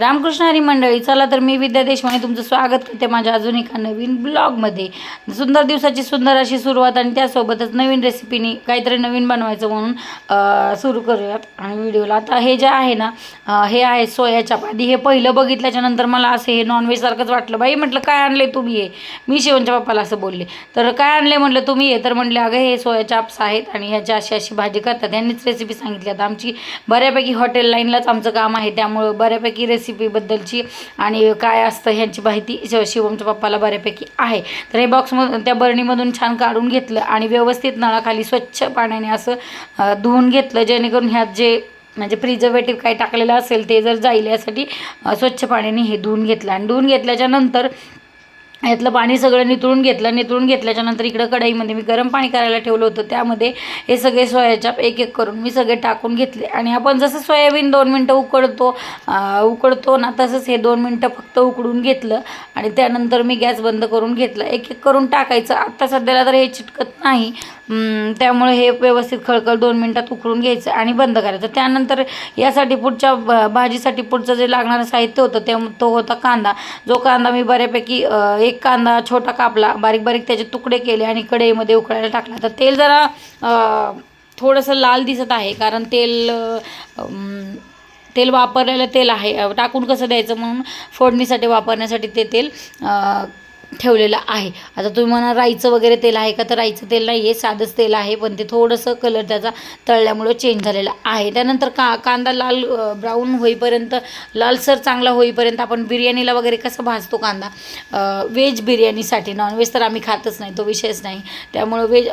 रामकृष्ण हरी मंडळी चला तर मी विद्या देशमाने तुमचं स्वागत करते माझ्या अजून एका नवीन ब्लॉगमध्ये. सुंदर दिवसाची सुंदर अशी सुरुवात आणि त्यासोबतच नवीन रेसिपीनी काहीतरी नवीन बनवायचं म्हणून सुरू करूयात. आणि व्हिडिओला आता हे जे आहे ना हे आहे सोया चपाती हे पहिलं बघितल्याच्या नंतर मला असं हे नॉनव्हेजसारखंच वाटलं. बाई म्हटलं काय आणले तुम्ही हे? मी शिवनच्या पप्पाला असं बोलले. तर काय आणले म्हटलं तुम्ही हे. तर म्हटले अगं हे सोया चाप्स आहेत आणि ह्याची अशी अशी भाजी करतात. यांनीच रेसिपी सांगितली. आता आमची बऱ्यापैकी हॉटेल लाईनलाच आमचं काम आहे. त्यामुळं बऱ्यापैकी रेसिपी रेसिपीबद्दलची आणि काय असतं ह्यांची माहिती शिवमच्या पप्पाला बऱ्यापैकी आहे. तर हे बॉक्समधून त्या बरणीमधून छान काढून घेतलं आणि व्यवस्थित नळाखाली स्वच्छ पाण्याने असं धुवून घेतलं जेणेकरून ह्यात जे म्हणजे प्रिझर्वेटिव्ह काही टाकलेलं असेल ते जर जाईल यासाठी स्वच्छ पाण्याने हे धुवून घेतलं. आणि धुवून घेतल्याच्या नंतर यातलं पाणी सगळं नितळून घेतलं नितळून घेतल्याच्यानंतर इकडं कढईमध्ये मी गरम पाणी करायला ठेवलं होतं. त्यामध्ये हे सगळे सोयाचाप एक एक करून मी सगळे टाकून घेतले. आणि आपण जसं सोयाबीन दोन मिनटं उकडतो उकडतो ना तसंच हे दोन मिनटं फक्त उकडून घेतलं. आणि त्यानंतर मी गॅस बंद करून घेतला. एक एक करून टाकायचं. आत्ता सध्याला तर हे चिटकत नाही. त्यामुळे हे व्यवस्थित खळखळ दोन मिनटात उकळून घ्यायचं आणि बंद करायचं. त्यानंतर यासाठी पुढच्या भाजीसाठी पुढचं जे लागणारं साहित्य होतं ते तो होता कांदा. जो कांदा मी बऱ्यापैकी एक कांदा छोटा कापला बारीक बारीक त्याचे तुकडे केले आणि कढईमध्ये उकळायला टाकला. तर तेल जरा थोडंसं लाल दिसत आहे कारण तेल तेल वापरलेलं तेल आहे. टाकून कसं द्यायचं म्हणून? फोडणीसाठी वापरण्यासाठी ते तेल ठेवलेलं आहे. आता तुम्ही म्हणा राईचं वगैरे तेल आहे का? तर राईचं तेल नाही आहे साधंच तेल आहे पण ते थोडंसं कलर त्याचा तळल्यामुळं चेंज झालेला आहे. त्यानंतर का कांदा लाल ब्राऊन होईपर्यंत लालसर चांगला होईपर्यंत आपण बिर्याणीला वगैरे कसं भाजतो कांदा? व्हेज बिर्याणीसाठी. नॉनव्हेज तर आम्ही खातच नाही तो विषयच नाही. त्यामुळं व्हेज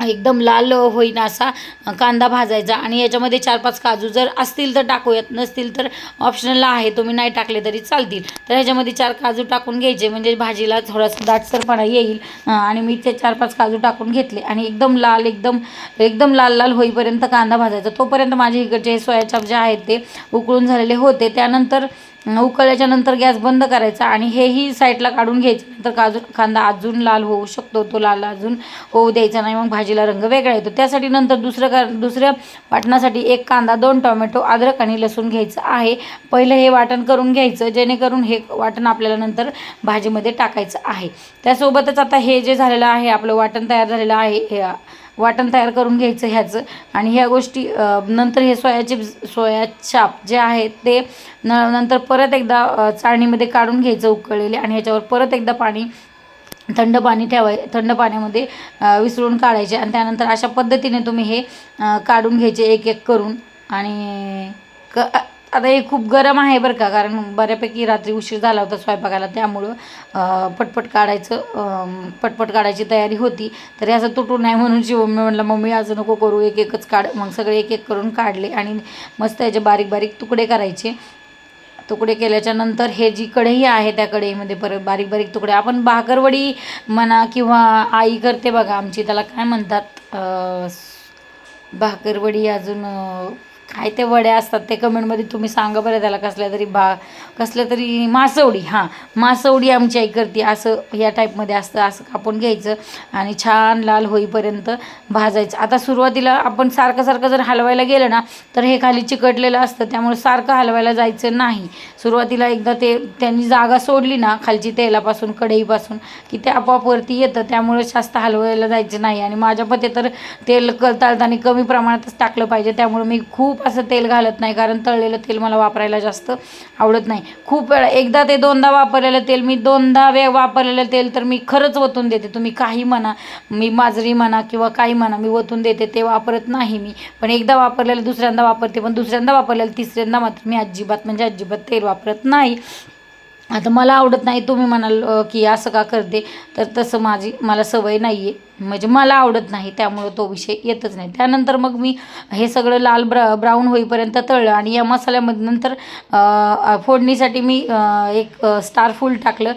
एकदम लाल होईन असा कांदा भाजायचा आणि याच्यामध्ये चार पाच काजू जर असतील तर टाकूयात नसतील तर ऑप्शनल आहे तुम्ही नाही टाकले तरी चालतील. तर ह्याच्यामध्ये चार काजू टाकून घ्यायचे म्हणजे भाजीला थोडासा दाटसरपणा येईल. आणि मी ते चार पाच काजू टाकून घेतले आणि एकदम लाल एकदम एकदम लाल लाल होईपर्यंत कांदा भाजायचा. तोपर्यंत माझे इकडचे सोयाचाप जे आहेत ते उकळून झालेले होते. त्यानंतर उकळल्याच्या नंतर गॅस बंद करायचा आणि हेही साईडला काढून घ्यायचं. नंतर काजू कांदा अजून लाल होऊ शकतो तो लाल अजून होऊ द्यायचा नाही मग भाजीला रंग वेगळा येतो. त्यासाठी नंतर दुसरं का दुसऱ्या वाटणासाठी एक कांदा दोन टोमॅटो अद्रक आणि लसूण घ्यायचं आहे. पहिलं हे वाटण करून घ्यायचं जेणेकरून हे वाटण आपल्याला नंतर भाजीमध्ये टाकायचं आहे. त्यासोबतच आता हे जे झालेलं आहे आपलं वाटण तयार झालेलं आहे हे वाटण तयार करून घ्यायचं ह्याचं. आणि ह्या गोष्टी नंतर हे सोयाचे सोया चाप जे आहे ते न नंतर परत एकदा चाळणीमध्ये काढून घ्यायचं उकळलेले आणि ह्याच्यावर परत एकदा पाणी थंड पाणी ठेवाय थंड पाण्यामध्ये विसरून विसळून काढायचे आणि त्यानंतर अशा पद्धतीने तुम्ही हे काढून घ्यायचे एक एक करून. आणि क आता हे खूप गरम आहे बरं का कारण बऱ्यापैकी रात्री उशीर झाला होता स्वयंपाकाला त्यामुळं पटपट काढायचं पटपट काढायची तयारी होती. तर हे असं तुटू नाही म्हणून शिव मी म्हटलं मम्मी असं नको करू एक एकच काढ. मग सगळे एक एक करून काढले आणि मस्त याचे बारीक बारीक तुकडे करायचे. तुकडे केल्याच्यानंतर हे जी कढई आहे त्या कढईमध्ये परत बारीक बारीक तुकडे. आपण भाकरवडी म्हणा किंवा आई करते बघा आमची त्याला काय म्हणतात भाकरवडी अजून काय ते वड्या असतात ते कमेंटमध्ये तुम्ही सांगा बरं त्याला कसल्या तरी भा कसल्या तरी मासवडी हां मासवडी आमची आई करते असं या टाईपमध्ये असतं असं कापून घ्यायचं आणि छान लाल होईपर्यंत भाजायचं. आता सुरुवातीला आपण सारखं सारखं जर हलवायला गेलं ना तर हे खाली चिकटलेलं असतं त्यामुळे सारखं हलवायला जायचं नाही. सुरुवातीला एकदा ते त्यांनी जागा सोडली ना खालची तेलापासून कढईपासून की ते आपोआप वरती येतं त्यामुळे जास्त हलवायला जायचं नाही. आणि माझ्या पते तर तेल कळताळताना कमी प्रमाणातच टाकलं पाहिजे त्यामुळे मी खूप असं तेल घालत नाही कारण तळलेलं तेल मला वापरायला जास्त आवडत नाही. खूप वेळा एकदा ते दोनदा वापरलेलं तेल मी दोनदा वे वापरलेलं तेल तर मी खरंच वतून देते. तुम्ही काही म्हणा मी माजरी म्हणा किंवा काही म्हणा मी वतून देते ते वापरत नाही मी. पण एकदा वापरलेलं दुसऱ्यांदा वापरते पण दुसऱ्यांदा वापरलेलं तिसऱ्यांदा मात्र मी अजिबात म्हणजे अजिबात तेल वापरत नाही. आता मला आवडत नाही तुम्ही म्हणाल की असं का करते? तर तसं माझी मला सवय नाही आहे म्हणजे मला आवडत नाही त्यामुळं तो विषय येतच नाही. त्यानंतर मग मी हे सगळं लाल ब्रा ब्राऊन होईपर्यंत तळलं आणि या मसाल्यामध्ये नंतर फोडणीसाठी मी एक स्टार फूल टाकलं.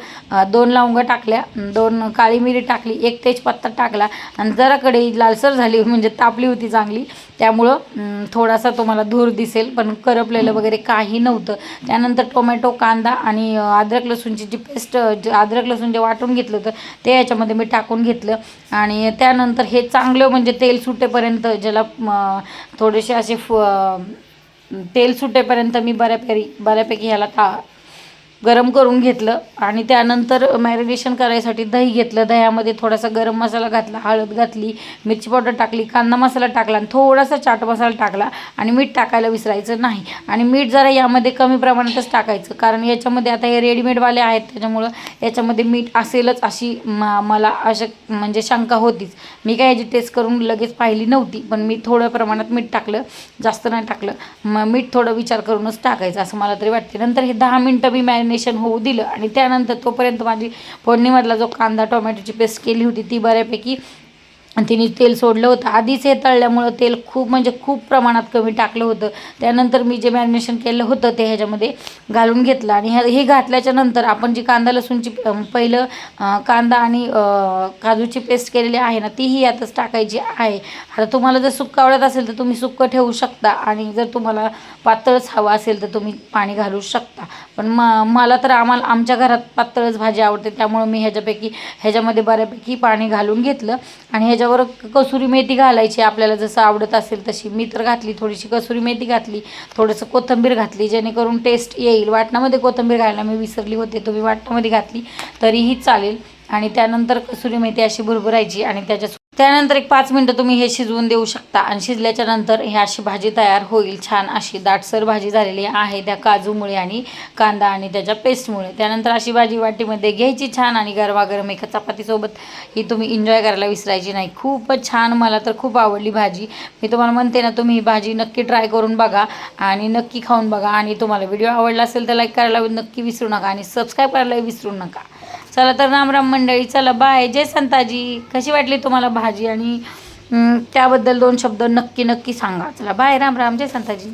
दोन लवंगा टाकल्या दोन काळी मिरी टाकली एक तेजपत्ता टाकला आणि जराकडे लालसर झाली म्हणजे तापली होती चांगली. त्यामुळं थोडासा तुम्हाला धूर दिसेल पण करपलेलं वगैरे काही नव्हतं. त्यानंतर टोमॅटो कांदा आणि अद्रक लसूणची जी पेस्ट अद्रक लसूण जे वाटून घेतलं होतं ते याच्यामध्ये मी टाकून घेतलं. आणि त्यानंतर हे चांगलं म्हणजे तेल सुटेपर्यंत ज्याला थोडेसे असे फ तेल सुटेपर्यंत मी बऱ्यापैकी बऱ्यापैकी ह्याला ता गरम करून घेतलं आणि त्यानंतर मॅरिनेशन करायसाठी दही घेतलं. दह्यामध्ये थोडासा गरम मसाला घातला हळद घातली मिरची पावडर टाकली कांदा मसाला टाकला आणि थोडासा चाट मसाला टाकला आणि मीठ टाकायला विसरायचं नाही. आणि मीठ जरा यामध्ये कमी प्रमाणातच टाकायचं कारण याच्यामध्ये आता हे रेडीमेडवाले आहेत त्याच्यामुळं याच्यामध्ये मीठ असेलच अशी म मला अशा म्हणजे शंका होतीच. मी काय याची टेस्ट करून लगेच पाहिली नव्हती पण मी थोड्या प्रमाणात मीठ टाकलं जास्त नाही टाकलं. मग मीठ थोडं विचार करूनच टाकायचं असं मला तरी वाटते. नंतर हे दहा मिनटं मी मॅरिनेशन होऊ दिलं. आणि त्यानंतर तोपर्यंत माझी फोडणीमधला जो कांदा टोमॅटोची पेस्ट केली होती ती बऱ्यापैकी तिने तेल सोडलं होतं. आधीच हे तळल्यामुळं तेल खूप म्हणजे खूप प्रमाणात कमी टाकलं होतं. त्यानंतर मी जे मॅरिनेशन केलं होतं ते ह्याच्यामध्ये घालून घेतलं. आणि ह्या हे घातल्याच्या नंतर आपण जी कांदा लसूणची पहिलं कांदा आणि काजूची पेस्ट केलेली आहे ना तीही यातच टाकायची आहे. आता तुम्हाला जर सुक्क आवडत असेल तर तुम्ही सुक्क ठेवू शकता आणि जर तुम्हाला पातळच हवं असेल तर तुम्ही पाणी घालू शकता. पण म मला तर आम्हाला आमच्या घरात पातळच भाजी आवडते. त्यामुळं मी ह्याच्यापैकी ह्याच्यामध्ये बऱ्यापैकी पाणी घालून घेतलं. आणि ह्याच्या त्याच्यावर कसुरी मेथी घालायची आपल्याला जसं आवडत असेल तशी. मी तर घातली थोडीशी कसुरी मेथी घातली थोडंसं कोथिंबीर घातली जेणेकरून टेस्ट येईल. वाटणामध्ये कोथिंबीर घालायला मी विसरली होते तुम्ही वाटणामध्ये घातली तरीही चालेल. आणि त्यानंतर कसुरी मेथी अशी भुरभुरायची आणि त्याच्या त्यानंतर एक पाच मिनटं तुम्ही हे शिजवून देऊ शकता. आणि शिजल्याच्या नंतर ही अशी भाजी तयार होईल छान अशी. दाटसर भाजी झालेली आहे त्या काजूमुळे आणि कांदा आणि त्याच्या पेस्टमुळे. त्यानंतर अशी भाजी वाटीमध्ये घ्यायची छान आणि गरमागरम एका चपातीसोबत ही तुम्ही एन्जॉय करायला विसरायची नाही. खूपच छान मला तर खूप आवडली भाजी. मी तुम्हाला म्हणते ना तुम्ही ही भाजी नक्की ट्राय करून बघा आणि नक्की खाऊन बघा. आणि तुम्हाला व्हिडिओ आवडला असेल तर लाईक करायला नक्की विसरू नका आणि सबस्क्राईब करायला विसरू नका. चला तर राम राम मंडळी चला बाय जय संताजी. कशी वाटली तुम्हाला भाजी? आणि त्याबद्दल दोन शब्द नक्की नक्की सांगा. चला बाय राम राम. जय संताजी.